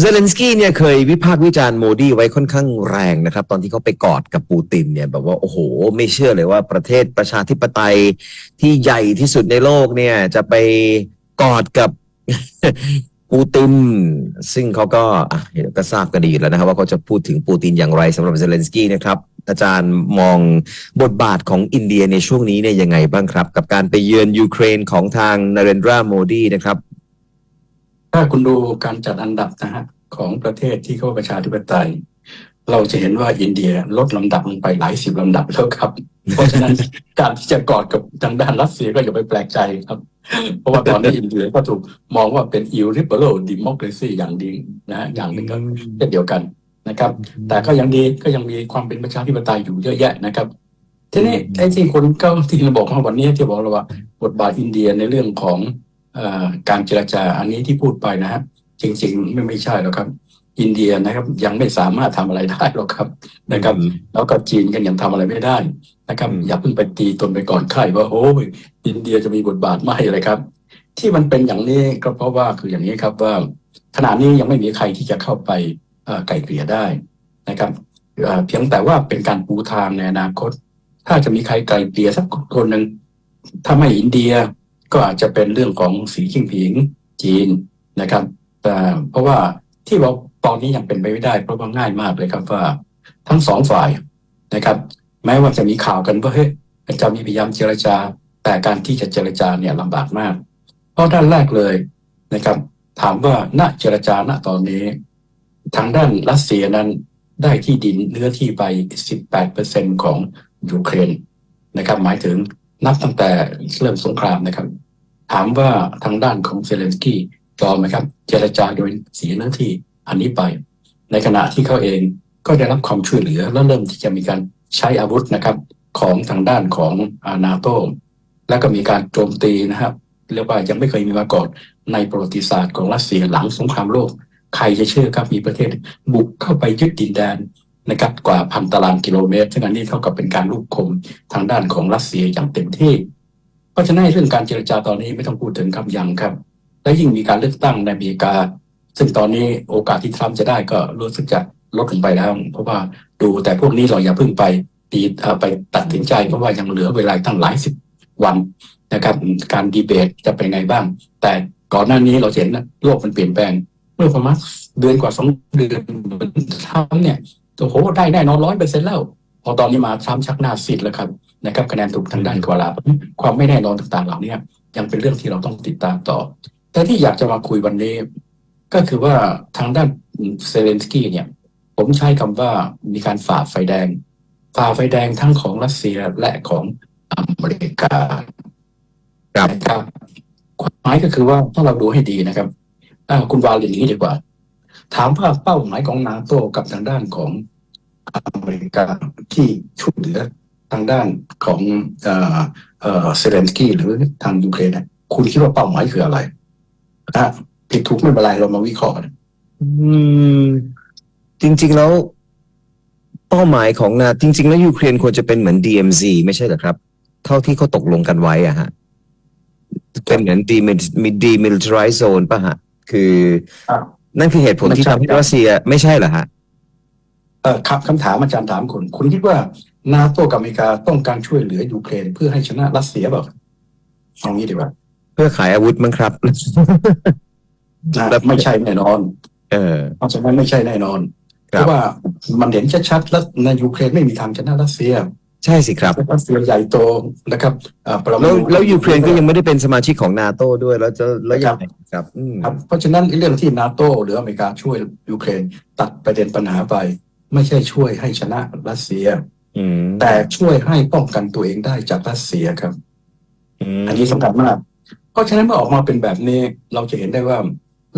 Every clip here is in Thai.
เซเลนสกี้เนี่ยเคยวิพากษ์วิจารณ์โมดีไว้ค่อนข้างแรงนะครับ ตอนที่เขาไปกอดกับปูตินเนี่ยแบบว่า โอ้โห ไม่เชื่อเลยว่าประเทศประชาธิปไตยที่ใหญ่ที่สุดในโลกเนี่ย จะไปกอดกับปูติน ซึ่งเขาก็อะเห็นก็ทราบกันดีอยู่แล้วนะครับว่าเขาจะพูดถึงปูตินอย่างไรสำหรับเซเลนสกี้นะครับ อาจารย์มองบทบาทของอินเดียในช่วงนี้เนี่ยยังไงบ้างครับ กับการไปเยือนยูเครนของทางนาเรนดราโมดีนะครับ ถ้าคุณดูการจัดอันดับนะฮะของประเทศที่เข้าประชาธิปไตย เราจะเห็นว่าอินเดียลดลำดับลงไปหลายสิบลำดับแล้วครับ เพราะฉะนั้นการที่จะกอดกับทางด้านรัสเซียก็อย่าไปแปลกใจครับ เพราะว่าตอนนี้อินเดียก็ถูกมองว่าเป็น illiberal democracy อย่างดีนะฮะอย่างหนึ่งก็เช่นเดียวกันนะครับ แต่ก็ยังดีก็ยังมีความเป็นประชาธิปไตยอยู่เยอะแยะนะครับทีนี้ไอ้ที่คนก็ที่บอกว่าวันนี้ที่บอกเราว่า บทบาทอินเดียในเรื่องของ การเจรจาอันนี้ที่พูดไปนะฮะจริงๆไม่ไม่ใช่หรอกครับ อินเดียนะครับ ยังไม่สามารถทำอะไรได้หรอกครับนะครับ แล้วก็จีนกันยังทำอะไรไม่ได้นะครับอืมอย่าเพิ่งไปตีตนไปก่อนใครว่าโอ้ยอินเดียจะมีบทบาทไม่เลยครับ ที่มันเป็นอย่างนี้ก็เพราะว่าคืออย่างนี้ครับว่าขณะนี้ยังไม่มีใครที่จะเข้าไปเอ่อไกล่เกลี่ยได้นะครับเอ่อเพียงแต่ว่าเป็นการปูทางในอนาคต ถ้าจะมีใครไกล่เกลี่ยสักคนหนึ่งถ้าไม่อินเดีย ก็อาจจะเป็นเรื่องของสีจิ้งผิงจีนนะครับ แต่เพราะว่าที่บอกตอนนี้ยังเป็นไปไม่ได้ เพราะว่าง่ายมากเลยครับว่าทั้งสองฝ่ายนะครับ แม้ว่าจะมีข่าวกันว่าเฮ้ยจะมีพยายามเจรจา แต่การที่จะเจรจาเนี่ยลำบากมาก เพราะด้านแรกเลยนะครับ ถามว่าณเจรจาณตอนนี้ ทางด้านรัสเซียนั้นได้ที่ดินเนื้อที่ไป 18%ของยูเครนนะครับ หมายถึงนับตั้งแต่เริ่มสงครามนะครับ ถามว่าทางด้านของเซเลนสกี้ยอมไหมครับ เจรจาโดยเสียหน้าที่อันนี้ไป ในขณะที่เขาเองก็ได้รับความช่วยเหลือและเริ่มที่จะมีการใช้อาวุธนะครับของทางด้านของอานาโตแล้วก็มีการโจมตีนะครับ เรียกว่ายังไม่เคยมีมาก่อนในประวัติศาสตร์ของรัสเซียหลังสงครามโลก ใครจะเชื่อครับมีประเทศบุกเข้าไปยึดดินแดนนะครับกว่าพันตารางกิโลเมตรซึ่งอันนี้เท่ากับเป็นการลุกคมทางด้านของรัสเซียอย่างเต็มที่ เพราะฉะนั้นเรื่องการเจรจาตอนนี้ไม่ต้องพูดถึงครับยังครับ และยิ่งมีการเลือกตั้งในอเมริกา ซึ่งตอนนี้โอกาสที่ทรัมป์จะได้ก็รู้สึกจะลดลงไปแล้ว เพราะว่าดูแต่พวกนี้เราอย่าเพิ่งไปตีไปตัดสินใจเพราะว่ายังเหลือเวลาตั้งหลายสิบวันนะครับ การดีเบตจะเป็นไงบ้าง แต่ก่อนหน้านี้เราเห็นนะโลกมันเปลี่ยนแปลง เมื่อประมาณเดือนกว่าสองเดือนทรัมป์เนี่ยโอ้โหได้แน่นอนร้อยเปอร์เซ็นต์แล้ว พอตอนนี้มาทรัมป์ชักหน้าซีดแล้วครับ นะครับคะแนนถูกทางด้านกวาลาความไม่แน่นอนต่างๆ เหล่านี้ยังเป็นเรื่องที่เราต้องติดตามต่อ แต่ที่อยากจะมาคุยวันนี้ ก็คือว่าทางด้านเซเลนสกี้เนี่ย ผมใช้คำว่ามีการฝ่าไฟแดง ฝ่าไฟแดงทั้งของรัสเซียและของอเมริกาครับนะครับความหมายก็คือว่าถ้าเราดูให้ดีนะครับอ่าคุณวาเรียนอย่างนี้ดีกว่า ถามว่าเป้าหมายของนาโตกับทางด้านของอเมริกาที่ช่วยเหลือ ทางด้านของเอ่อเอ่อเซเลนสกี้หรือทางยูเครนเนี่ยคุณคิดว่าเป้าหมายคืออะไรนะผิดถูกไม่เป็นไรเรามาวิเคราะห์กันอืมจริง ๆ แล้ว เป้าหมายของนาจริง ๆ แล้วยูเครนควรจะเป็นเหมือน DMZ ไม่ใช่เหรอครับ เท่าที่เขาตกลงกันไว้อะฮะ เป็นเหมือน demilitarized zone ป่ะฮะ คืออ่านั่นคือเหตุผลที่ไม่ใช่ทำให้รัสเซียไม่ใช่เหรอฮะเออครับคำถามอาจารย์ถามคุณ คุณคิดว่า นาโตกับอเมริกาต้องการช่วยเหลือยูเครนเพื่อให้ชนะรัสเซียเปล่าเอางี้ดีกว่าเพื่อขายอาวุธมั้งครับนะแล้วไม่ใช่แน่นอน เออเพราะฉะนั้นไม่ใช่แน่นอนคเพรับราะว่ามันเห็นชัดๆแล้วในยูเครนไม่มีทางชนะรัสเซีย ใช่สิครับรัสเซียใหญ่โตนะครับอ่าปรมาณแล้วแล้วยูเครนก็ยังไม่ได้เป็นสมาชิกของนาโตด้วย แล้วจะแล้วยังไงครับอืมครับ เพราะฉะนั้นเรื่องที่นาโตหรืออเมริกาช่วยยูเครนตัดประเด็นปัญหาไป ไม่ใช่ช่วยให้ชนะรัสเซียอืม แต่ช่วยให้ป้องกันตัวเองได้จากรัสเซียครับมอันนี้สำคัญมาก เพราะฉะนั้นเมื่อออกมาเป็นแบบนี้ เราจะเห็นได้ว่า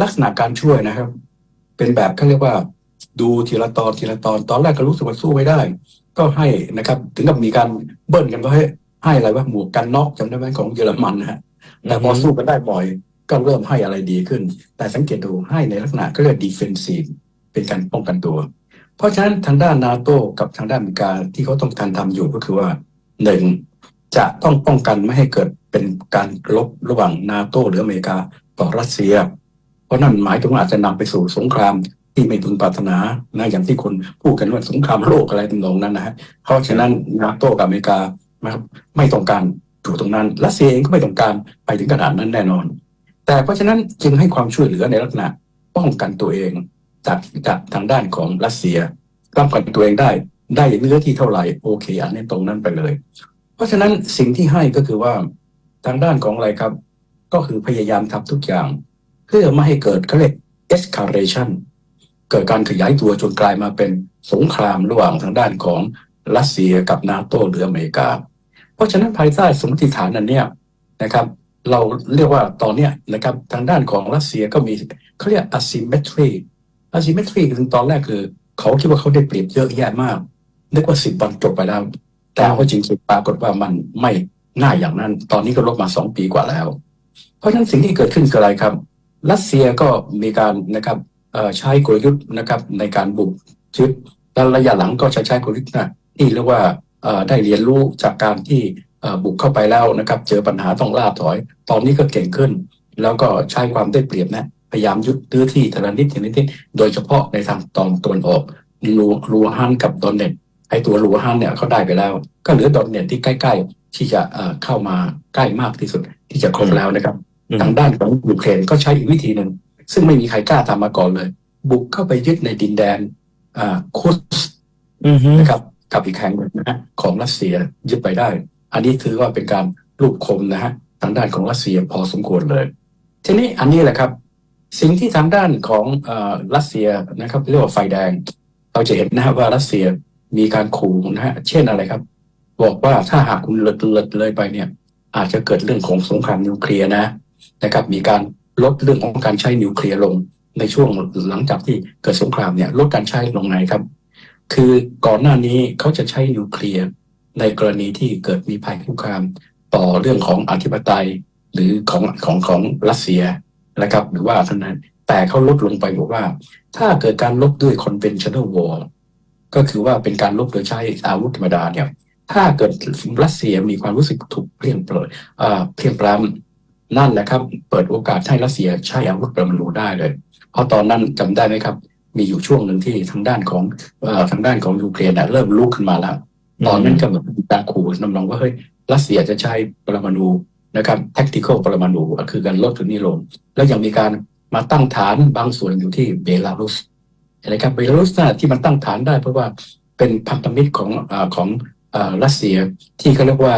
ลักษณะการช่วยนะครับ เป็นแบบเขาเรียกว่า ดูทีละตอนทีละตอนตอนแรกก็รู้สึกว่าสู้ไม่ได้ ก็ให้นะครับ ถึงกับมีการเบิ้ลกันว่าให้ให้อะไรว่าหมวกกันน็อกจำได้ไหมของเยอรมันนะฮะแต่พอสู้กันได้บ่อย ก็เริ่มให้อะไรดีขึ้น แต่สังเกตดูให้ในลักษณะก็เรียกดีเฟนซีฟเป็นการป้องกันตัว เพราะฉะนั้นทางด้านนาโต้กับทางด้านอเมริกาที่เขาต้องการทำอยู่ก็คือว่าหนึ่งจะต้องป้องกันไม่ให้เกิดเป็นการรบระหว่างนาโต้หรืออเมริกาต่อรัสเซีย เพราะนั่นหมายถึงว่าอาจจะนำไปสู่สงครามที่ไม่พึงปรารถนานะอย่างที่คนพูดกันว่าสงครามโลกอะไรตำนองนั้นนะฮะเพราะฉะนั้นนาโต้กับอเมริกานะครับไม่ต้องการอยู่ตรงนั้นรัสเซียเองก็ไม่ต้องการไปถึงขนาดนั้นแน่นอน แต่เพราะฉะนั้นจึงให้ความช่วยเหลือในลักษณะป้องกันตัวเอง จากจากทางด้านของรัสเซียป้องกันตัวเองได้ได้เนื้อที่เท่าไหร่โอเคอันนี้ตรงนั้นไปเลย เพราะฉะนั้นสิ่งที่ให้ก็คือว่าทางด้านของอะไรครับ ก็คือพยายามทำทุกอย่าง เพื่อไม่ให้เกิดเขาเรียก escalation เกิดการขยายตัวจนกลายมาเป็นสงครามระหว่างทางด้านของรัสเซียกับนาโตหรืออเมริกา เพราะฉะนั้นภายใต้สมมติฐานนั้นเนี่ยนะครับ เราเรียกว่าตอนเนี้ยนะครับทางด้านของรัสเซียก็มีเขาเรียก asymmetry asymmetry คือตอนแรกคือ เขาคิดว่าเขาได้เปรียบเยอะแยะมาก นึกว่าสิบวันจบไปแล้ว แต่ว่าจริงๆปรากฏว่ามันไม่ง่ายอย่างนั้น ตอนนี้ก็ลบมาสองปีกว่าแล้ว เพราะฉะนั้นสิ่งที่เกิดขึ้นคืออะไรครับ รัสเซียก็มีการนะครับใช้กลยุทธ์นะครับในการบุกยึดและระยะหลังก็จะใช้กลยุทธ์นะที่เรียกว่าได้เรียนรู้จากการที่บุกเข้าไปแล้วนะครับ เจอปัญหาต้องล่าถอย ตอนนี้ก็เก่งขึ้น แล้วก็ใช้ความได้เปรียบนะ พยายามยึดตื้อที่ทีละนิดทีละนิดโดยเฉพาะในทางตอนตะวันออกลูลูฮันกับดอนเน็ตไอตัวลูฮันเนี่ยเขาได้ไปแล้ว ก็เหลือดอนเน็ตที่ใกล้ ๆ ที่จะเอ่อเข้ามาใกล้มากที่สุดที่จะครบแล้วนะครับอืมทางด้านของยูเครนก็ใช้อีกวิธีหนึ่ง ซึ่งไม่มีใครกล้าทำมาก่อนเลย บุกเข้าไปยึดในดินแดนอ่าคุสอือฮึนะครับกับอีกแห่งหนึ่งนะฮะของรัสเซียยึดไปได้ อันนี้ถือว่าเป็นการลูกคมนะฮะทางด้านของรัสเซียพอสมควรเลย ทีนี้อันนี้แหละครับ สิ่งที่ทางด้านของอรัสเซียนะครับเรียกว่าไฟแดง เราจะเห็นนะครับว่ารัสเซียมีการขู่นะฮะเช่นอะไรครับ บอกว่าถ้าหากคุณเลิศเลิศเลยไปเนี่ย อาจจะเกิดเรื่องของสงครามนิวเคลียร์นะนะครับ มีการลดเรื่องของการใช้นิวเคลียร์ลงในช่วงหลังจากที่เกิดสงครามเนี่ยลดการใช้ลงไหนครับ คือก่อนหน้านี้เขาจะใช้นิวเคลียร์ในกรณีที่เกิดมีภัยคุกคามต่อเรื่องของอธิปไตยหรือของของของรัสเซีย นะครับ หรือว่าเท่านั้นแต่เขาลดลงไปบอกว่า ถ้าเกิดการลบด้วย conventional war ก็คือว่าเป็นการลบโดยใช้อาวุธธรรมดาเนี่ย ถ้าเกิดรัสเซียมีความรู้สึกถูกเพลียงเปลยเอ่อเพลียงปล้ำนั่นแหละครับ เปิดโอกาสให้รัสเซียใช้อาวุธปรมาณูได้เลย เพราะตอนนั้นจำได้ไหมครับ มีอยู่ช่วงหนึ่งที่ทางด้านของอทางด้านของยูเครนน่ะเริ่มลุกขึ้นมาแล้ว ตอนนั้นก็แบบมีกาขู่นำนองว่าเฮ้ยรัสเซียจะใช้ปรมาณู นะครับ tactical ปรมาณูก็คือการลดถึงนี้ลง แล้วยังมีการมาตั้งฐานบางส่วนอยู่ที่เบลารุสนะครับเบลารุสน่ะที่มันตั้งฐานได้ เพราะว่าเป็นพันธมิตรของอของรัสเซียที่เขาเรียกว่า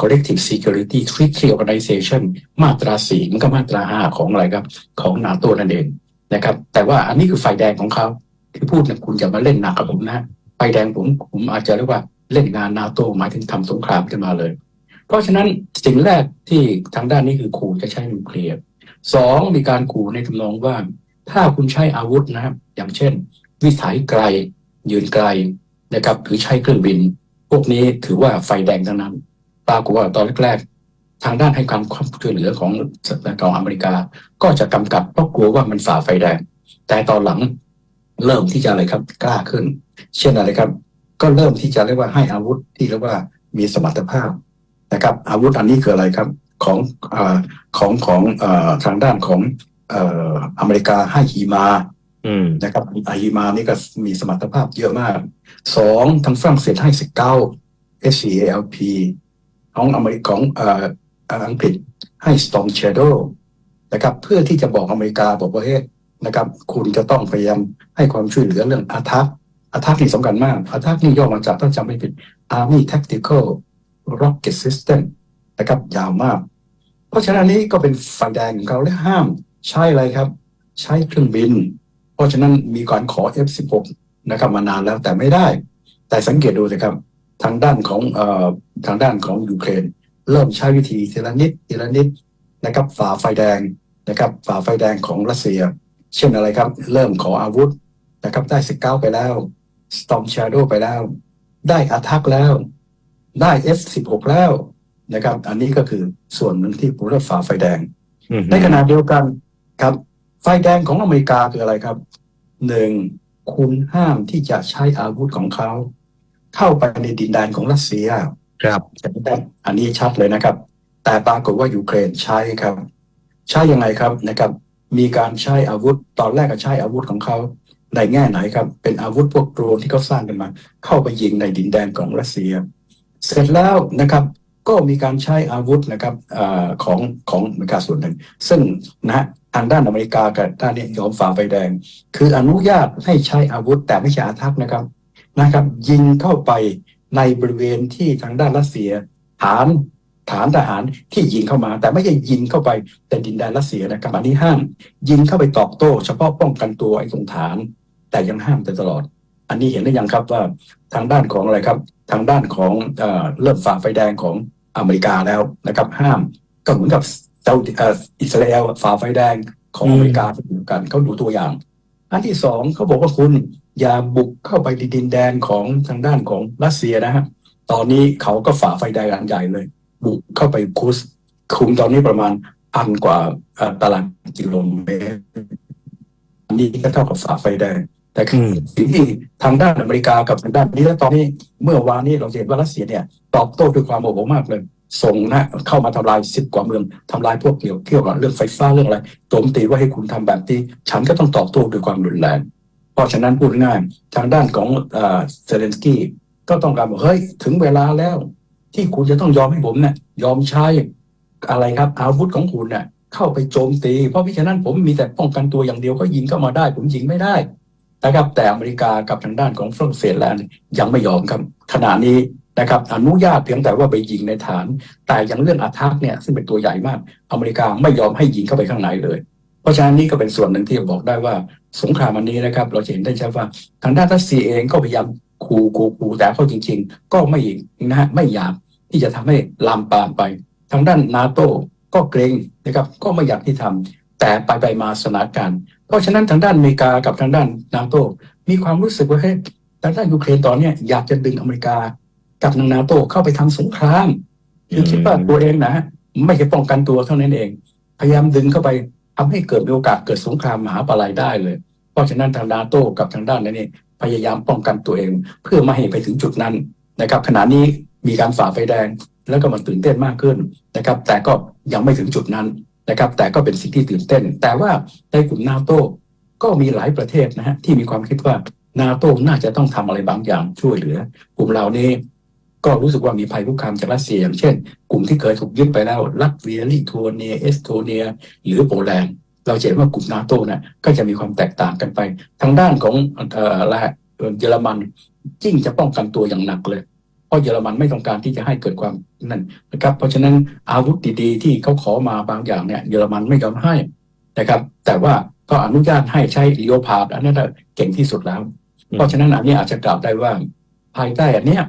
collective security treaty organization มาตราสี่มันก็มาตราห้าของอะไรครับ ของนาโตนั่นเองนะครับ แต่ว่าอันนี้คือไฟแดงของเขาที่พูดนี่ยคุณจะมาเล่นหนักกับผมนะไฟแดงผมผมอาจจะเรียกว่าเล่นงานนาโตหมายถึงทำสงครามขึ้นมาเลย เพราะฉะนั้นสิ่งแรกที่ทางด้านนี้คือขู่จะใช้นิวเคลียร์สองมีการขู่ในทำนองว่า ถ้าคุณใช้อาวุธนะครับอย่างเช่น วิสัยไกล ยืนไกลนะครับหรือใช้เครื่องบิน พวกนี้ถือว่าไฟแดงทั้งนั้นปรากฏว่าตอนแรกๆทางด้านให้ความความช่วยเหลือของของอเมริกา ก็จะกำกับเพราะกลัวว่ามันฝ่าไฟแดง แต่ตอนหลังเริ่มที่จะอะไรครับกล้าขึ้น เช่นอะไรครับ ก็เริ่มที่จะเรียกว่าให้อาวุธที่เรียกว่ามีสมรรถภาพ นะครับ อาวุธอันนี้คืออะไรครับของอาของของอาทางด้านของเอ่ออเมริกาให้ฮีมาอืมนะครับอาฮีมานี่ก็มีสมรรถภาพเยอะมากสองทางฝรั่งเศสให้สิบเก้า SCALP ของอเมริกของเอ่ออังกฤษให้ Storm Shadow นะครับเพื่อที่จะบอกอเมริกาบอกว่าเฮ้ยนะครับ คุณจะต้องพยายามให้ความช่วยเหลือเรื่องอาทักอาทักนี่สำคัญมากอาทักนี่ย่อมาจากถ้าจำไม่ผิด Army Tactical Rocket System นะครับยาวมาก เพราะฉะนั้นนี้ก็เป็นไฟแดงของเขาและห้ามใช้อะไรครับ ใช้เครื่องบิน เพราะฉะนั้นมีการขอ F16 นะครับมานานแล้วแต่ไม่ได้ แต่สังเกตดูสิครับ ทางด้านของเอ่อทางด้านของยูเครน เริ่มใช้วิธีทีละนิดทีละนิดนะครับฝ่าไฟแดงนะครับฝ่าไฟแดงของรัสเซีย เช่นอะไรครับ เริ่มขออาวุธนะครับได้19ไปแล้ว Storm Shadow ไปแล้ว ได้อาทักแล้ว ได้ F16 แล้วนะครับ อันนี้ก็คือส่วนหนึ่งที่ผมเรียกฝ่าไฟแดงอืมในขณะเดียวกันครับ ไฟแดงของอเมริกาคืออะไรครับหนึ่งคุณห้ามที่จะใช้อาวุธของเขา เข้าไปในดินแดนของรัสเซีย ครับเห็นไหมอันนี้ชัดเลยนะครับ แต่ปรากฏว่ายูเครนใช้ครับ ใช้ยังไงครับนะครับ มีการใช้อาวุธตอนแรกก็ใช้อาวุธของเขาในแง่ไหนครับ เป็นอาวุธพวกโดรนที่เขาสร้างกันมา เข้าไปยิงในดินแดนของรัสเซีย เสร็จแล้วนะครับก็มีการใช้อาวุธนะครับอของของอเมริกาส่วนหนึ่ง ซึ่งนะทางด้านอเมริกากับด้านนี้ยอมฝ่าไฟแดง คืออนุญาตให้ใช้อาวุธแต่ไม่ใช่อาทักนะครับนะครับ ยิงเข้าไปในบริเวณที่ทางด้านรัสเซียฐานฐานทหารที่ยิงเข้ามา แต่ไม่ใช่ยิงเข้าไปแต่ดินแดนรัสเซียนะครับอันนี้ห้าม ยิงเข้าไปตอบโต้ เฉพาะป้องกันตัวไอ้ตรงฐาน แต่ยังห้ามแต่ตลอด อันนี้เห็นได้ยังครับว่าทางด้านของอะไรครับ ทางด้านของเอเริ่มฝ่าไฟแดงของอเมริกาแล้วนะครับ ห้ามก็เหมือนกับซาอุดิเอ่ออิสราเอลฝ่าไฟแดงของอเมริกาเหมือนกันเขาดูตัวอย่าง อันที่สองเขาบอกว่าคุณอย่าบุกเข้าไปในดินแดนของทางด้านของรัสเซียนะฮะตอนนี้เขาก็ฝ่าไฟแดงอันใหญ่เลย บุกเข้าไปคุสคุมตอนนี้ประมาณพันกว่าตารางกิโลเมตรอันนี้ก็เท่ากับฝ่าไฟแดง แต่คืออืมสิ่งที่ทางด้านอเมริกากับทางด้านนี้และตอนนี้เมื่อวานนี้เราจะเห็นว่ารัสเซียเนี่ย ตอบโต้ด้วยความโมโหมากเลย ส่งนะเข้ามาทำลายสิบกว่าเมืองทำลายพวกเกี่ยวเกี่ยวกับเรื่องไฟฟ้าเรื่องอะไรโจมตีว่าให้คุณทำแบบนี้ฉันก็ต้องตอบโต้ด้วยความรุนแรง เพราะฉะนั้นพูดง่ายๆทางด้านของเอ่อเซเลนสกี้ก็ต้องการบอกเฮ้ยถึงเวลาแล้ว ที่คุณจะต้องยอมให้ผมเนี่ยยอมใช้อะไรครับ อาวุธของคุณเนี่ยเข้าไปโจมตี เพราะมิฉะนั้นผมมีแต่ป้องกันตัวอย่างเดียวก็ยิงเข้ามาได้ ผมยิงไม่ได้ นะครับ แต่อเมริกากับทางด้านของฝรั่งเศสแล้วยังไม่ยอมครับขณะนี้นะครับอนุญาตเพียงแต่ว่าไปยิงในฐาน แต่อย่างเรื่องอาทักเนี่ยซึ่งเป็นตัวใหญ่มาก อเมริกาไม่ยอมให้ยิงเข้าไปข้างในเลย เพราะฉะนั้นนี่ก็เป็นส่วนหนึ่งที่บอกได้ว่าสงครามอันนี้นะครับ เราจะเห็นได้ชัดว่าทางด้านรัสเซียเองก็พยายามขู่ขู่ขู่แต่เขาจริง ๆ ก็ไม่นะฮะไม่อยากที่จะทำให้ลามปามไป ทางด้านนาโตก็เกรงนะครับ ก็ไม่อยากที่ทำ แต่ไปไปมาสถานการณ์เพราะฉะนั้นทางด้านอเมริกากับทางด้านนาโตมีความรู้สึกว่าเฮ้ยทางด้านยูเครนตอนเนี้ยอยากจะดึงอเมริกากับทางนาโตเข้าไปทำสงครามคือคิดว่าตัวเองนะ ไม่ใช่ป้องกันตัวเท่านั้นเอง พยายามดึงเข้าไปทำให้เกิดมีโอกาสเกิดสงครามมหาปลายได้เลย เพราะฉะนั้นทางนาโตกับทางด้านนั้นนี่พยายามป้องกันตัวเอง เพื่อไม่ให้ไปถึงจุดนั้นนะครับ ขณะนี้มีการฝ่าไฟแดงแล้วก็มันตื่นเต้นมากขึ้นนะครับ แต่ก็ยังไม่ถึงจุดนั้น นะครับ แต่ก็เป็นสิ่งที่ตื่นเต้น แต่ว่าในกลุ่มนาโต้ก็มีหลายประเทศนะฮะที่มีความคิดว่านาโต้น่าจะต้องทำอะไรบางอย่างช่วยเหลือ กลุ่มเหล่านี้ก็รู้สึกว่ามีภัยคุกคามจากรัสเซียอย่างเช่น กลุ่มที่เคยถูกยึดไปแล้วลัตเวียลิทัวเนียเอสโตเนีย หรือโปแลนด์เราเห็นว่ากลุ่มนาโต้นะก็จะมีความแตกต่างกันไป ทางด้านของเอ่ออะไระเอ่อเยอรมันยิ่งจะป้องกันตัวอย่างหนักเลย ราะเยอรมันไม่ต้องการที่จะให้เกิดความนั่นนะครับ เพราะฉะนั้นอาวุธดีๆ ที่เขาขอมาบางอย่างเนี่ยเยอรมันไม่ยอมให้นะครับ แต่ว่าก็อนุญาตให้ใช้ลีโอพาร์ดอันนั้นนะเก่งที่สุดแล้ว เพราะฉะนั้นอันนี้อาจจะกล่าวได้ว่าภายใต้อันเนี้ย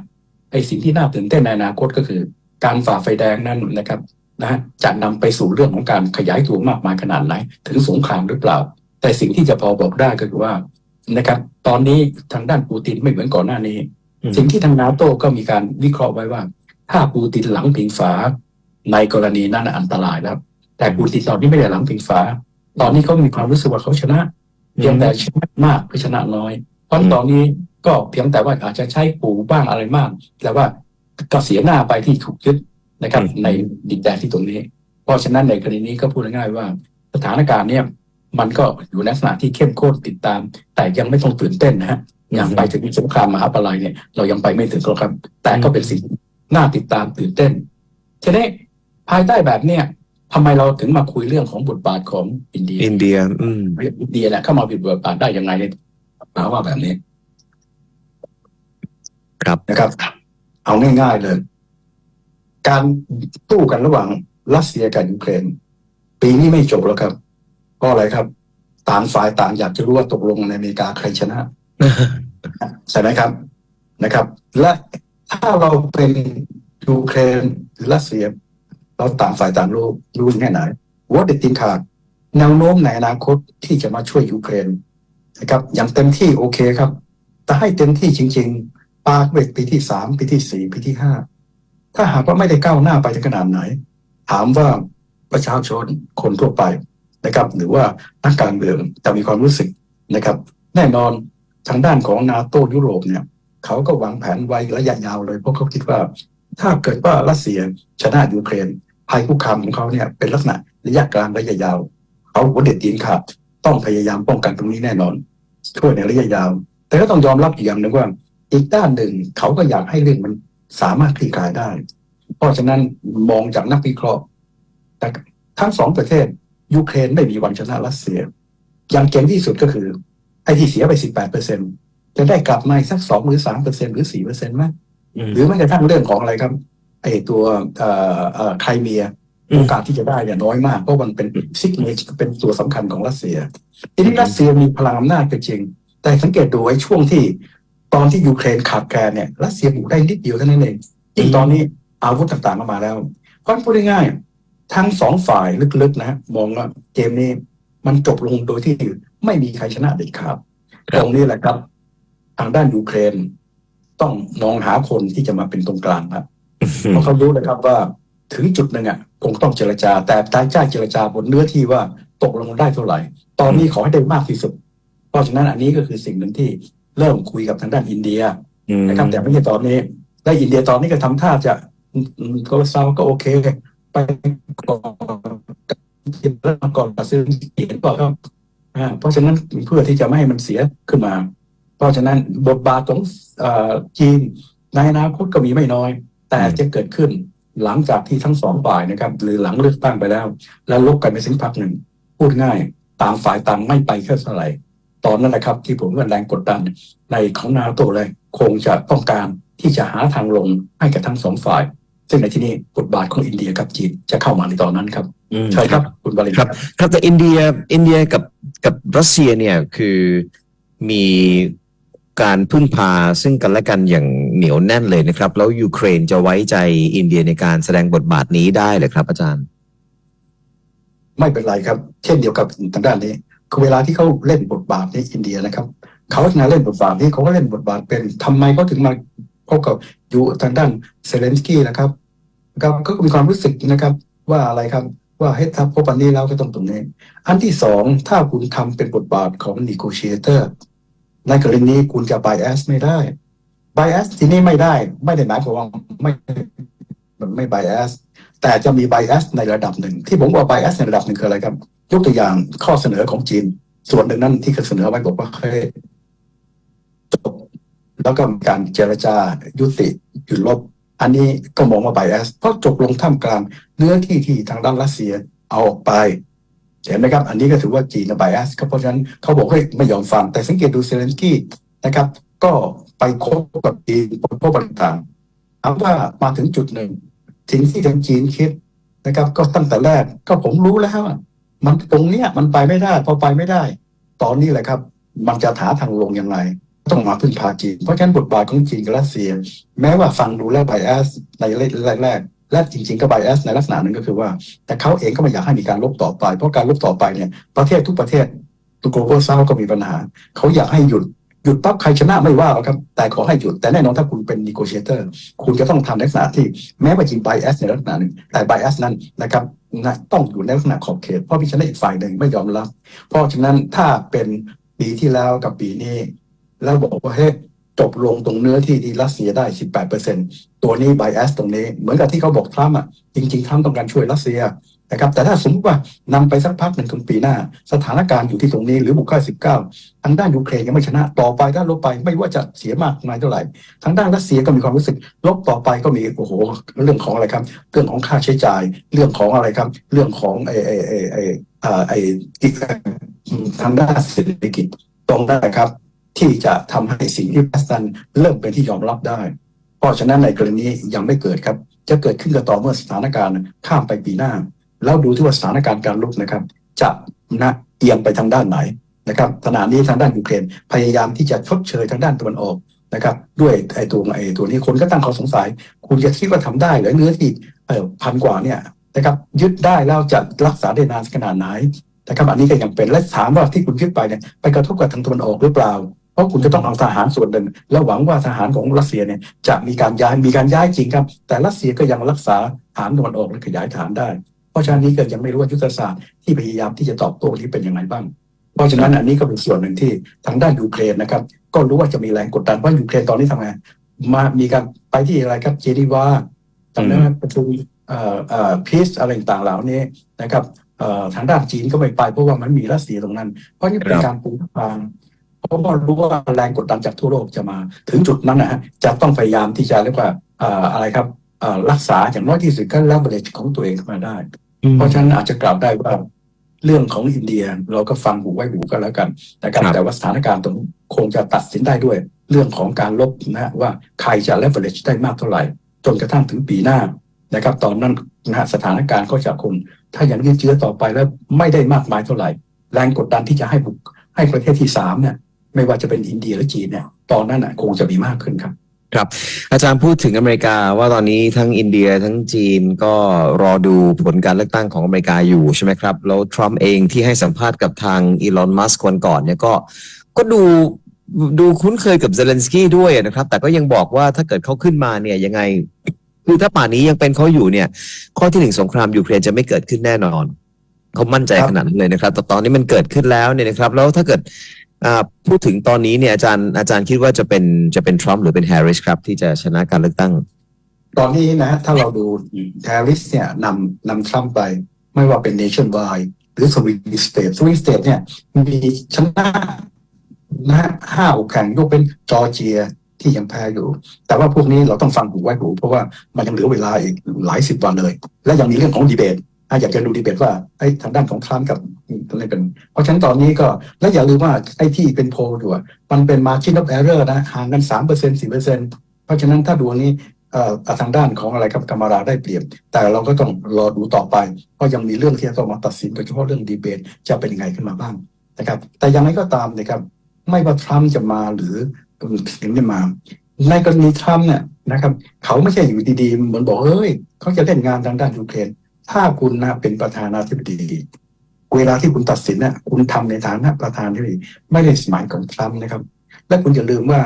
ไอสิ่งที่น่าตื่นเต้นในอนาคตก็คือ การฝ่าไฟแดงนั้นนะครับนะจะนำไปสู่เรื่องของการขยายตัวมากมายขนาดไหน ถึงสงครามหรือเปล่า แต่สิ่งที่จะพอบอกได้ก็คือว่านะครับ ตอนนี้ทางด้านปูตินไม่เหมือนก่อนหน้านี้อืม สิ่งที่ทางนาโต้ก็มีการวิเคราะห์ไว้ว่า ถ้าปูตินหลังพิงฝาในกรณีนั้นอันตรายแล้ว แต่ปูตินตอนนี้ไม่ได้หลังพิงฝา ตอนนี้เขามีความรู้สึกว่าเขาชนะเพียงแต่ชนะมากหรือชนะน้อยเพราะตอนนี้ก็เพียงแต่ว่าอาจจะใช้ปูบ้างอะไรมาก แต่ว่าก็เสียหน้าไปที่ถูกยึดนะครับอืมในดินแดนที่ตรงนี้ เพราะฉะนั้นในกรณีนี้ก็พูดง่ายๆว่า สถานการณ์เนี่ยมันก็อยู่ในลักษณะที่เข้มข้นติดตาม แต่ยังไม่ต้องตื่นเต้นนะฮะ ยังไปถึงสงครามมหาปลายเนี่ย เรายังไปไม่ถึงหรอกครับ แต่ก็เป็นสิ่งน่าติดตามตื่นเต้นทีนี้ภายใต้แบบเนี้ยทำไมเราถึงมาคุยเรื่องของบทบาทของอินเดีย อินเดีย อืมอินเดียเนี่ยเข้ามาบิดเบือนบาทได้ยังไงเนี่ยถามว่าแบบนี้ ครับนะครับ เอาง่ายๆเลย การสู้กันระหว่างรัสเซียกับยูเครนปีนี้ไม่จบแล้วครับเพราะอะไรครับ ต่างฝ่ายต่างอยากจะรู้ว่าตกลงในอเมริกาใครชนะ ใช่ไหมครับนะครับ และถ้าเราเป็นยูเครนหรือรัสเซีย เราต่างฝ่ายต่างรู้รู้แค่ไหนว่าเด็ดตินขาดแนวโน้มในอนาคตที่จะมาช่วยยูเครนนะครับ อย่างเต็มที่โอเคครับ แต่ให้เต็มที่จริง ๆ ปาเวกปีที่สามปีที่สี่ปีที่ห้าถ้าหากว่าไม่ได้ก้าวหน้าไปถึงขนาดไหน ถามว่าประชาชนคนทั่วไปนะครับ หรือว่านักการเมืองจะมีความรู้สึกนะครับ แน่นอน ทางด้านของนาโตยุโรปเนี่ยเขาก็วางแผนไว้ระยะยาวเลย เพราะเขาคิดว่า ถ้าเกิดว่ารัสเซียชนะยูเครนภัยคุกคามของเขาเนี่ยเป็นลักษณะระยะกลางระยะยาวเขาหัวเด็ดตีนขาดต้องพยายามป้องกันตรงนี้แน่นอน ช่วยในระยะยาว แต่ก็ต้องยอมรับอีกอย่างหนึ่งว่า อีกด้านหนึ่งเขาก็อยากให้เรื่องมันสามารถคลี่คลายได้ เพราะฉะนั้นมองจากนักวิเคราะห์แต่ทั้งสองประเทศยูเครนไม่มีวันชนะรัสเซีย อย่างเก่งที่สุดก็คือ ไอ้ที่เสียไป18เปอร์เซ็นจะได้กลับมาอีกสักสองหรือสามเปอร์เซ็นหรือสี่เปอร์เซ็นต์ไหมอืมหรือแม้กระทั่งเรื่องของอะไรครับ ไอ้ตัวเอ่อเอ่อไครเมียอืมโอกาสที่จะได้เนี่ยน้อยมาก เพราะมันเป็นซิกเนเจเป็นตัวสำคัญของรัสเซียทีนี้รัสเซียมีพลังอำนาจก็จริง แต่สังเกตดูไอ้ช่วงที่ ตอนที่ยูเครนขาดแคลนเนี่ยรัสเซียบุกได้นิดเดียวเท่านั้นเองยิ่งตอนนี้อาวุธต่างๆก็มาแล้วเพราะพูดง่ายๆทั้งสองฝ่ายลึกๆนะฮะมองว่าเกมนี้ มันจบลงโดยที่ไม่มีใครชนะเด็ดขาดครับตรงนี้แหละครับ ทางด้านยูเครน ต้องมองหาคนที่จะมาเป็นตรงกลางครับเพราะเขารู้เลยครับว่าถึงจุดหนึ่งอะคงต้องเจรจา แต่ใต้ใจเจรจาบนเนื้อที่ว่าตกลงได้เท่าไหร่ ตอนนี้ขอให้ได้มากที่สุด เพราะฉะนั้นอันนี้ก็คือสิ่งหนึ่งที่เริ่มคุยกับทางด้านอินเดียอืมนะครับแต่ไม่ใช่ตอนนี้ และอินเดียตอนนี้ก็ทำท่าจะอืมอืมก็ซาวก็โอเค ไปก่อน ก่อนตัดสินเห็นก่อนครับเพราะฉะนั้นเพื่อที่จะไม่ให้มันเสียขึ้นมา เพราะฉะนั้นบทบาทของอจีนในอนาคตก็มีไม่น้อย แต่จะเกิดขึ้นหลังจากที่ทั้งสองฝ่ายนะครับ หรือหลังเลือกตั้งไปแล้ว แล้วลบกันไปสักพักหนึ่ง พูดง่ายต่างฝ่ายต่างไม่ไปแค่เท่าไหร่ตอนนั้นนะครับ ที่ผมว่าแรงกดดันในของนาโตเลย คงจะต้องการที่จะหาทางลงให้กับทั้งสองฝ่าย ซึ่งในที่นี้บทบาทของอินเดียกับจีนจะเข้ามาในตอนนั้นครับอืมใช่ครับคุณบรินครับ ครับแต่อินเดียอินเดียกับกับรัสเซียเนี่ยคือมีการพึ่งพาซึ่งกันและกันอย่างเหนียวแน่นเลยนะครับ แล้วยูเครนจะไว้ใจอินเดียในการแสดงบทบาทนี้ได้เลยครับอาจารย์ ไม่เป็นไรครับ เช่นเดียวกับทางด้านนี้ คือเวลาที่เขาเล่นบทบาทในอินเดียนะครับ เขาทำงานเล่นบทบาทนี้เขาก็เล่นบทบาทเป็นทำไมเขาถึงมา พบกับอยู่ทางด้านเซเลนสกี้นะครับครับก็มีความรู้สึกนะครับ ว่าอะไรครับว่าเฮ้ยถ้าพบอันนี้แล้วก็ต้องตรงนี้ อันที่สองถ้าคุณทำเป็นบทบาทของ negotiator ในกรณีนี้คุณจะ bias ไม่ได้ bias ที่นี่ไม่ได้ ไม่ได้หมายความว่าไม่ไม่ bias แต่จะมี bias ในระดับหนึ่ง ที่ผมว่า bias ในระดับหนึ่งคืออะไรครับ ยกตัวอย่างข้อเสนอของจีน ส่วนหนึ่งนั้นที่เขาเสนอไว้บอกว่าให้จบ แล้วก็มีการเจรจายุติหยุดลบ อันนี้ก็มองว่า bias เพราะจบลงท่ามกลางเนื้อที่ที่ทางด้านรัสเซียเอาออกไปเห็นไหมครับ อันนี้ก็ถือว่าจีนไบแอสเพราะฉะนั้นเขาบอกให้ยไม่ยอมฟัง แต่สังเกตดูเซเลนสกี้นะครับ ก็ไปคบกับจีนพบต่างๆถามว่ามาถึงจุดหนึ่งสิ่งที่ทางจีนคิดนะครับ ก็ตั้งแต่แรกก็ผมรู้แล้ว มันตรงเนี้ยมันไปไม่ได้ พอไปไม่ได้ ตอนนี้แหละครับ มันจะหาทางลงยังไง ต้องมาพึ่งพาจีน เพราะฉะนั้นบทบาทของจีนกับรัสเซีย แม้ว่าฟังดูแล้วไบแอสในแรกๆและจริงๆก็ไบแอสในลักษณะหนึ่งก็คือว่า แต่เขาเองก็ไม่อยากให้มีการลบต่อไป เพราะการลบต่อไปเนี่ยประเทศทุกประเทศตัว global south ก็มีปัญหา เขาอยากให้หยุดหยุดปั๊บใครชนะไม่ว่าหรอกครับ แต่ขอให้หยุดแต่แน่นอนถ้าคุณเป็น negotiator คุณจะต้องทำในลักษณะที่แม้ว่าจริง bias ในลักษณะหนึ่งแต่ bias นั้นนะครับต้องอยู่ในลักษณะขอบเขตเพราะพิจารณาอีกฝ่ายหนึ่งไม่ยอมรับ เพราะฉะนั้นถ้าเป็นปีที่แล้วกับปีนี้ แล้วบอกว่าเฮ้จบลงตรงเนื้อที่ที่รัสเซียได้ 18%ตัวนี้ bias ตรงนี้ เหมือนกับที่เขาบอกทรัมป์อะ จริงๆทรัมป์ต้องการช่วยรัสเซียนะครับ แต่ถ้าสมมติว่านำไปสักพักหนึ่งถึงปีหน้า สถานการณ์อยู่ที่ตรงนี้หรือบุกเข้า19 ทางด้านยูเครนยังไม่ชนะ ต่อไปด้านลบไปไม่ว่าจะเสียมากน้อยเท่าไหร่ ทางด้านรัสเซียก็มีความรู้สึก ลบต่อไปก็มีโอ้โหเรื่องของอะไรครับ เรื่องของค่าใช้จ่าย เรื่องของอะไรครับ เรื่องของไอ้ไอ้ไอ้ไอ้ไอ้ทางด้านเศรษฐกิจตรงนั้นนะครับ ที่จะทำให้สิ่งที่แพสตันเริ่มเป็นที่ยอมรับได้ เพราะฉะนั้นในกรณียังไม่เกิดครับ จะเกิดขึ้นก็ต่อเมื่อสถานการณ์ข้ามไปปีหน้า แล้วดูที่ว่าสถานการณ์การลุกนะครับ จะนะเอียงไปทางด้านไหนนะครับขณะนี้ทางด้านยูเครนพยายามที่จะชดเชยทางด้านตะวันออกนะครับด้วยไอ้ตัวไอ้ตัวนี้คนก็ตั้งข้อสงสัย คุณจะคิดว่าทำได้หรือเนื้อที่เอ่อพันกว่าเนี่ยนะครับยึดได้แล้วจะรักษาได้นานขนาดไหนนะครับอันนี้ก็ยังเป็นและถามว่าที่คุณยึดไปเนี่ยไปกระทบกับทางตะวันออกหรือเปล่า เพราะคุณจะต้องเอาทหารส่วนหนึ่ง แล้วหวังว่าทหารของรัสเซียเนี่ยจะมีการย้ายมีการย้ายจริงครับ แต่รัสเซียก็ยังรักษาฐานตะวันออกและขยายฐานได้ เพราะฉะนั้นนี้ก็ยังไม่รู้ว่ายุทธศาสตร์ที่พยายามที่จะตอบโต้นี้เป็นยังไงบ้าง เพราะฉะนั้นอันนี้ก็เป็นส่วนหนึ่งที่ทางด้านยูเครนนะครับ ก็รู้ว่าจะมีแรงกดดันเพราะยูเครนตอนนี้ทำไงมามีการไปที่อะไรครับเจนีวาจำได้ไหมประชุมเอ่อเอ่อพีซอะไรต่างๆเหล่านี้นะครับเอ่อทางด้านจีนก็ไม่ไปเพราะว่ามันมีรัสเซียตรงนั้น เพราะนี่เป็นครับการปูทาง เพราะว่ารู้ว่าแรงกดดันจากทั่วโลกจะมา ถึงจุดนั้นนะฮะจะต้องพยายามที่จะเรียกว่าเอ่ออะไรครับเอ่อรักษาอย่างน้อยที่สุดก็แล้วเบรของตัวเองขึ้นมาได้ เพราะฉะนั้นอาจจะกล่าวได้ว่าเรื่องของอินเดียเราก็ฟังหูไว้หูกันแล้วกันนะครับครับแต่ว่าสถานการณ์ตรงนี้คงจะตัดสินได้ด้วย เรื่องของการลบนะฮะว่าใครจะ leverage ได้มากเท่าไหร่ จนกระทั่งถึงปีหน้านะครับ ตอนนั้นนะฮะสถานการณ์ก็จะคงถ้ายังยืดเยื้อต่อไปแล้วไม่ได้มากมายเท่าไหร่ แรงกดดันที่จะให้บุกให้ประเทศที่สามเนี่ย ไม่ว่าจะเป็นอินเดียหรือจีนเนี่ยตอนนั้นน่ะคงจะมีมากขึ้นครับอาจารย์พูดถึงอเมริกาว่าตอนนี้ทั้งอินเดียทั้งจีนก็รอดูผลการเลือกตั้งของอเมริกาอยู่ใช่ไหมครับ แล้วทรัมป์เองที่ให้สัมภาษณ์กับทางอีลอนมัสก์คนก่อนเนี่ยก็ก็ดูดูคุ้นเคยกับเซเลนสกี้ด้วยนะครับ แต่ก็ยังบอกว่าถ้าเกิดเขาขึ้นมาเนี่ยยังไง คือถ้าป่านนี้ยังเป็นเขาอยู่เนี่ย ข้อที่หนึ่งสงครามยูเครนจะไม่เกิดขึ้นแน่นอนเขามั่นใจครับขนาดนั้นเลยนะครับแต่ตอนนี้มันเกิดขึ้นแล้วเนี่ยนะครับ แล้วถ้าเกิดอ่า พูดถึงตอนนี้เนี่ยอาจารย์อาจารย์คิดว่าจะเป็นจะเป็นทรัมป์หรือเป็นแฮร์ริสครับ ที่จะชนะการเลือกตั้ง ตอนนี้นะ ถ้าเราดูแฮร์ริสเนี่ยนำนำทรัมป์ไป ไม่ว่าเป็น nation wide หรือสวิงสเตทสวิงสเตทเนี่ย มีชนะนะห้าแข่งยกเป็นจอร์เจียที่ยังแพ้อยู่ แต่ว่าพวกนี้เราต้องฟังหูไว้หู เพราะว่ามันยังเหลือเวลาอีกหลายสิบวันเลย และยังมีเรื่องของดีเบต อยากจะดูดีเบตว่าไอ้ทางด้านของทรัมป์กับอะไรเป็น เพราะฉะนั้นตอนนี้ก็และอย่าลืมว่าไอ้ที่เป็นโพลอยู่มันเป็น margin of error นะห่างกันสามเปอร์เซ็นต์สี่เปอร์เซ็นต์เพราะฉะนั้นถ้าดูอันนี้อ่อทางด้านของอะไรครับกรรมราได้เปรียบ แต่เราก็ต้องรอดูต่อไป เพราะยังมีเรื่องที่จะต้องมาตัดสินโดยเฉพาะเรื่องดีเบตจะเป็นยังไงขึ้นมาบ้างนะครับ แต่ยังไงก็ตามนะครับ ไม่ว่าทรัมป์จะมาหรือถึงจะมา ในกรณีทรัมป์เนี่ยนะครับ เขาไม่ใช่อยู่ดีๆเหมือนบอกเฮ้ยเขาจะเล่นงานทางด้านยูเครน ถ้าคุณนะเป็นประธานาธิบดีเวลาที่คุณตัดสินนี่ยคุณทำในฐานะประธานาธิบดีไม่ได้สมัยของทรัมป์นะครับ และคุณอย่าลืมว่า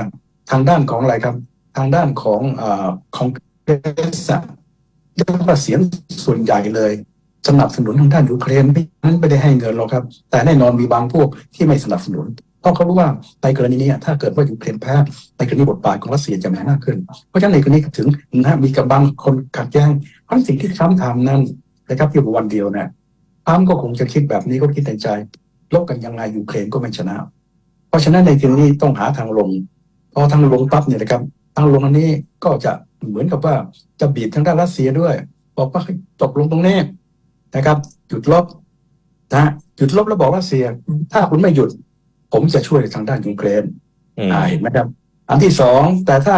ทางด้านของอะไรครับ ทางด้านของอของเกรสอะเรียกว่าเสียงส่วนใหญ่เลย สนับสนุนทางด้านยูเครนนั้นไม่ได้ให้เงินหรอกครับ แต่แน่นอนมีบางพวกที่ไม่สนับสนุน เพราะเขารู้ว่าในกรณีนี้ถ้าเกิดว่ายูเครนแพ้ในกรณีบทบาทของรัสเซียจะแมีมากขึ้น เพราะฉะนั้นในกรณีถึงนะฮะมีกับบางคนขัดแย้งเพราะสิ่งที่ทรัมป์ทำนั้น นะครับที่วันเดียวเนี่ยทรัมป์ก็คงจะคิดแบบนี้ก็คิดในใจลบกันยังไงยูเครนก็ไม่ชนะ เพราะฉะนั้นในกรณีต้องหาทางลง พอทางลงปั๊บเนี่ยนะครับ ทางลงอันนี้ก็จะเหมือนกับว่าจะบีบทางด้านรัสเซียด้วย บอกว่าให้ตกลงตรงนี้นะครับ หยุดลบนะฮะหยุดลบแล้วบอกรัสเซีย ถ้าคุณไม่หยุด ผมจะช่วยทางด้านยูเครนอืมอ่าเห็นไหมครับ อันที่สองแต่ถ้า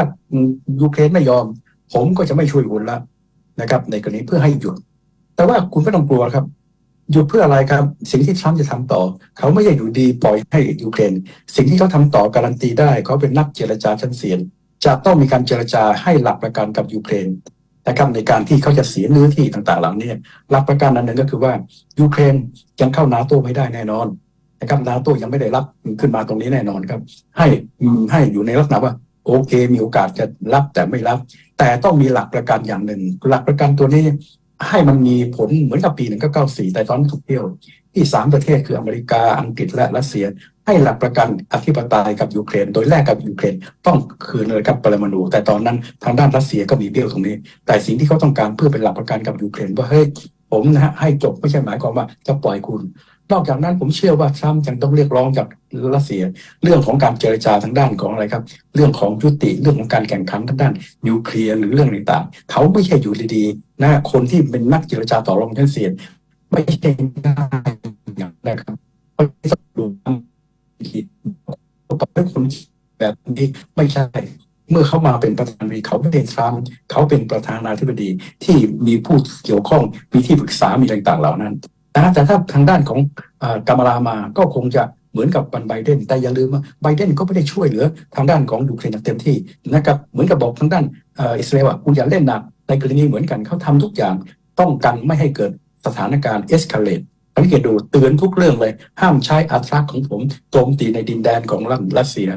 ยูเครนไม่ยอม ผมก็จะไม่ช่วยคุณละนะครับ ในกรณีเพื่อให้หยุด แต่ว่าคุณไม่ต้องกลัวครับหยุดเพื่ออะไรครับ สิ่งที่ทรัมป์จะทำต่อ เขาไม่ใช่อยู่ดีปล่อยให้ยูเครนสิ่งที่เขาทำต่อการันตีได้ เขาเป็นนักเจรจาชั้นเสียนจะต้องมีการเจรจาให้หลักประกันกับยูเครนนะครับในการที่เขาจะเสียเนื้อที่ต่างๆเหล่านี้หลักประกันอันหนึ่งก็คือว่ายูเครนยังเข้านาโตไม่ได้แน่นอนนะครับนาโตยังไม่ได้รับขึ้นมาตรงนี้แน่นอนครับ ให้ให้อยู่ในลักษณะว่าโอเค มีโอกาสจะรับแต่ไม่รับ แต่ต้องมีหลักประกันอย่างหนึ่ง หลักประกันตัวนี้ ให้มันมีผลเหมือนกับปี 1994 แต่ตอนนั้นถูกเที่ยว ที่สามประเทศคืออเมริกาอังกฤษและรัสเซีย ให้หลักประกันอธิปไตยกับยูเครน โดยแลกกับยูเครน ต้องคืนเลยกับปรมาณูแต่ตอนนั้นทางด้านรัสเซียก็มีเบี้ยวตรงนี้ แต่สิ่งที่เขาต้องการเพื่อเป็นหลักประกันกับยูเครนว่าเฮ้ยผมนะฮะให้จบไม่ใช่หมายความว่าจะปล่อยคุณ นอกจากนั้นผมเชื่อว่าทรัมป์ยังต้องเรียกร้องจากรัสเซีย เรื่องของการเจรจาทางด้านของอะไรครับ เรื่องของยุติเรื่องของการแข่งขันทางด้านนิวเคลียร์หรือเรื่องต่างๆเขาไม่ใช่อยู่ดีๆนะคนที่เป็นนักเจรจาต่อรองทั้งเสียนไม่ใช่ง่ายอย่างนะครับเพราะที่ดูที่อให้คนแบบนี้ไม่ใช่เมื่อเขามาเป็นประธานาธิบดีเขาไม่เป็นทรัมป์เขาเป็นประธานาธิบดีที่มีผู้เกี่ยวข้องมีที่ปรึกษามีอะไรต่างๆเหล่านั้น นะแต่ถ้าทางด้านของกามาลามาก็คงจะเหมือนกับบันไบเดนแต่อย่าลืมว่าไบเดนก็ไม่ได้ช่วยเหลือทางด้านของยูเครนอย่างเต็มที่นะครับเหมือนกับบอกทางด้านอิสราเอลว่าคุณอย่าเล่นหนักในกรณีเหมือนกันเขาทำทุกอย่างป้องกันไม่ให้เกิดสถานการณ์เอ็กซ์คาเลตสังเกตดูเตือนทุกเรื่องเลย ห้ามใช้อัตราของผมโจมตีในดินแดนของรัสเซีย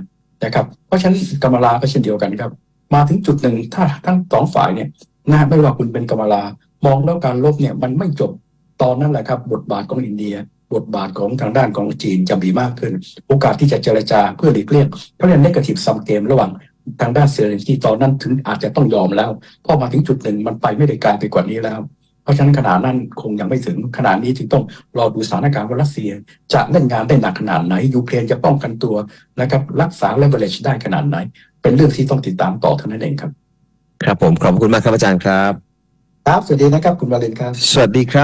นะครับเพราะฉะนั้นกามาลาก็เช่นเดียวกันครับ มาถึงจุดหนึ่งถ้าทั้งสองฝ่ายเนี่ยนะไม่ว่าคุณเป็นกามาลามองแล้วการลบเนี่ยมันไม่จบ ตอนนั้นแหละครับ บทบาทของอินเดีย บทบาทของทางด้านของจีนจะมีมากขึ้น โอกาสที่จะเจรจาเพื่อหลีกเลี่ยงเพราะเรื่องนกาทีฟซัมเกมระหว่างทางด้านเซเลนสกี้ตอนนั้นถึงอาจจะต้องยอมแล้วเพอมาถึงจุดหนึ่งมันไปไม่ได้ไกลไปกว่านี้แล้ว เพราะฉะนั้นขนาดนั้นคงยังไม่ถึงขนาดนี้จึงต้องรอดูสถานการณ์ว่ารัสเซีย จะเล่นงานได้หนักขนาดไหนยูเครนจะป้องกันตัวนะครับรักษาเลเวลได้ขนาดไหน เป็นเรื่องที่ต้องติดตามต่อเท่านั้นเองครับ ครับผมขอบคุณมากครับอาจารย์ครับ ครับสวัสดีนะครับคุณวาเลนครับ สวัสดีครับ